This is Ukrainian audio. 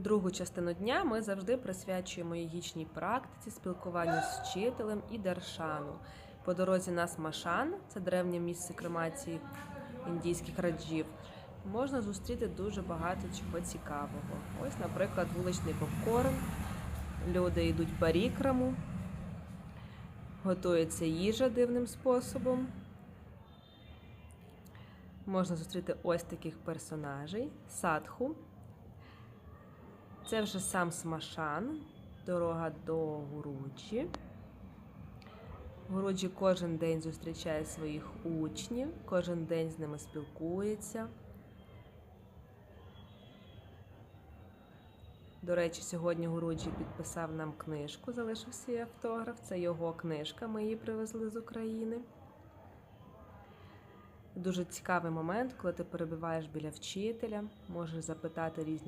Другу частину дня ми завжди присвячуємо йогічній практиці, спілкуванню з вчителем і даршану. По дорозі нас Машан, це древнє місце кремації індійських раджів. Можна зустріти дуже багато чого цікавого. Ось, наприклад, вуличний попкорн. Люди йдуть парікраму, готується їжа дивним способом. Можна зустріти ось таких персонажей: садху. Це вже сам Смашан, дорога до Гуруджі. Гуруджі кожен день зустрічає своїх учнів, кожен день з ними спілкується. До речі, сьогодні Гуруджі підписав нам книжку, залишив свій автограф. Це його книжка, ми її привезли з України. Дуже цікавий момент, коли ти перебуваєш біля вчителя, можеш запитати різні.